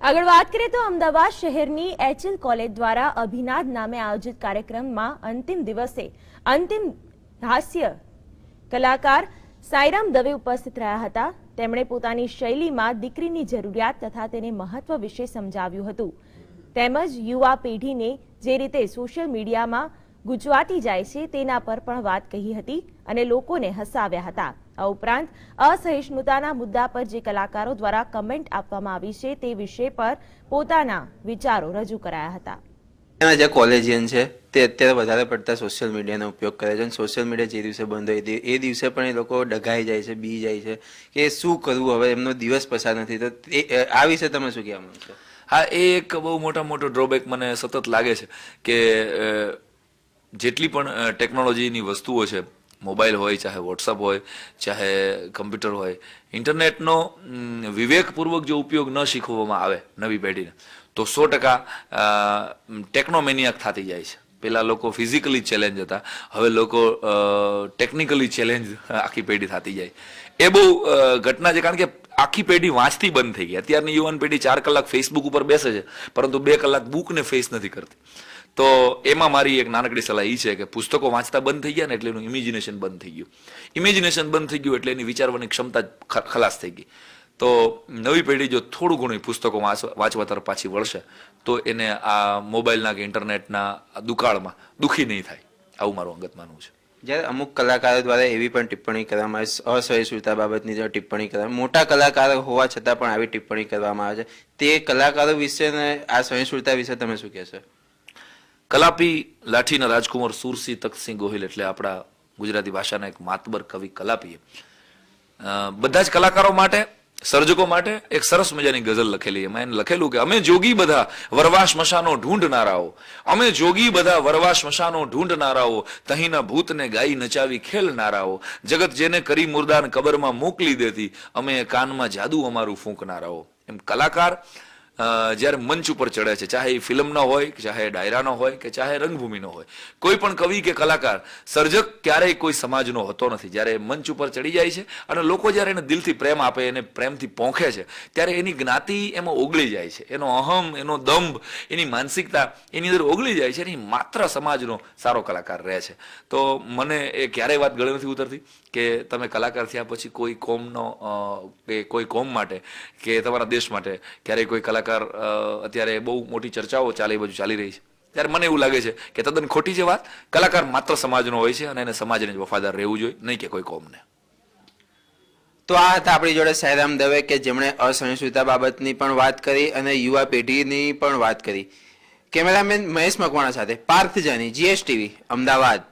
આગળ વાત કરીએ તો અમદાવાદ શહેરની એચએલ કોલેજ દ્વારા અભિનાદ નામે આયોજિત કાર્યક્રમમાં અંતિમ દિવસે અંતિમ હાસ્ય કલાકાર સાઈરામ દવે ઉપસ્થિત રહ્યા હતા. તેમણે પોતાની શૈલીમાં દીકરીની જરૂરિયાત તથા તેને મહત્વ વિશે સમજાવ્યું હતું. તેમજ યુવા પેઢીને જે રીતે સોશિયલ મીડિયામાં ગુજવાતી જાય છે તેના પર પણ વાત કહી હતી અને લોકોને હસાવ્યા હતા. આ ઉપરાંત અસહિષ્ણુતાના મુદ્દા પર જે કલાકારો દ્વારા કમેન્ટ આપવામાં આવી છે તે વિષય પર પોતાના વિચારો રજૂ કરાયા હતા. એના જે કોલેજિયન છે તે અત્યારે વધારે પડતા સોશિયલ મીડિયાનો ઉપયોગ કરે છે અને સોશિયલ મીડિયા જે દિવસે બંધ હોય એ દિવસે પણ એ લોકો ડઘાઈ જાય છે બી જાય છે કે શું કરવું હવે એમનો દિવસ પસાર નથી તો આ વિશે તમે શું કહેવા માંગો છો હા એ એક બહુ મોટા મોટો ડ્રોબેક મને સતત લાગે છે કે જેટલી પણ ટેકનોલોજીની વસ્તુઓ છે મોબાઈલ હોય, ચાહે વોટ્સઅપ હોય, ચાહે કમ્પ્યુટર હોય ઇન્ટરનેટનો વિવેકપૂર્વક જો ઉપયોગ ન શીખવવામાં આવે નવી પેઢીને, તો સો ટકા ટેકનોમેનિયાક થતી જાય છે. પેલા લોકો ફિઝિકલી ચેલેન્જ હતા. હવે લોકો ટેકનિકલી ચેલેન્જ આખી પેઢી થતી જાય. એ બહુ ઘટના છે. કારણ કે આખી પેઢી વાંચતી બંધ થઈ ગઈ. અત્યારની યુવાન પેઢી ચાર કલાક ફેસબુક ઉપર બેસે છે, પરંતુ બે કલાક બુકને ફેસ નથી કરતી. તો એમાં મારી એક નાનકડી સલાહ એ છે કે પુસ્તકો વાંચતા બંધ થઈ ગયા ને એટલે એનું ઇમેજિનેશન બંધ થઈ ગયું. ઇમેજિનેશન બંધ થઈ ગયું એટલે એની વિચારવાની ક્ષમતા ખલાસ થઈ ગઈ. તો નવી પેઢી જો થોડું ઘણું પુસ્તકો વાંચવા તરફ પાછી વળશે તો એને આ મોબાઈલના કે ઇન્ટરનેટના દુકાળમાં દુઃખી નહીં થાય. આવું મારું અંગત માનવું છે. જ્યારે અમુક કલાકારો દ્વારા એવી પણ ટિપ્પણી કરવામાં આવે અસહિષ્ણુતા બાબતની જે ટિપ્પણી કરવામાં મોટા કલાકારો હોવા છતાં પણ આવી ટિપ્પણી કરવામાં આવે છે. તે કલાકારો વિશે ને આ સહિષ્ણુતા વિશે તમે શું કહેશો? કલાપી લાઠીના રાજકુમાર સુરસિંહ તકસિંહ ગોહિલ એટલે આપણા ગુજરાતી ભાષાના એક માતબર કવિ કલાપીએ. બધા જ કલાકારો માટે સર્જકો માટે એક સરસ મજાની ગઝલ લખેલી એમાં એને લખેલું કે, અમે જોગી બધા વરવા સ્મશાનો ઢૂંઢનારાઓ અમે જોગી બધા વરવા સ્મશાનો ઢૂંઢનારાઓ તહીંના ભૂતને ગાઈ નચાવી ખેલનારાઓ જગત જેને કરી મુર્દાન કબરમાં મોકલી દેતી, અમે કાનમાં જાદુ અમારું ફૂંકનારાઓ. એમ કલાકાર જ્યારે મંચ ઉપર ચડે છે, ચાહે એ ફિલ્મનો હોય ચાહે ડાયરાનો હોય કે ચાહે રંગભૂમિનો હોય, કોઈ પણ કવિ કે કલાકાર, સર્જક ક્યારેય કોઈ સમાજનો હોતો નથી. જ્યારે મંચ ઉપર ચડી જાય છે અને લોકો જ્યારે એને દિલથી પ્રેમ આપે, એને પ્રેમથી પોંખે છે, ત્યારે એની જ્ઞાતિ એમાં ઓગળી જાય છે. એનો અહમ એનો દંભ, એની માનસિકતા એની અંદર ઓગળી જાય છે અને માત્ર સમાજનો સારો કલાકાર રહે છે. તો મને એ ક્યારેય વાત ગળે નથી ઉતરતી કે તમે કલાકાર થયા પછી કોઈ કોમનો કે કોઈ કોમ માટે, કે તમારા દેશ માટે ક્યારેય કોઈ કલાકાર અ, અત્યારે બહુ મોટી ચર્ચાઓ ચાલે બાજુ ચાલી રહી છે. ત્યારે મને એવું લાગે છે કે તદ્દન ખોટી છે વાત કલાકાર માત્ર સમાજનો હોય છે અને એને સમાજને જ વફાદાર રહેવું જોઈએ નહીં કે કોઈ કોમને. તો આ હતા આપણી જોડે સાયરામ દવે કે જેમણે અસહિષ્ણુતા બાબતની પણ વાત કરી અને યુવા પેઢીની પણ વાત કરી. કેમેરામેન મહેશ મકવાણા સાથે પાર્થ જાની જીએસટીવી અમદાવાદ.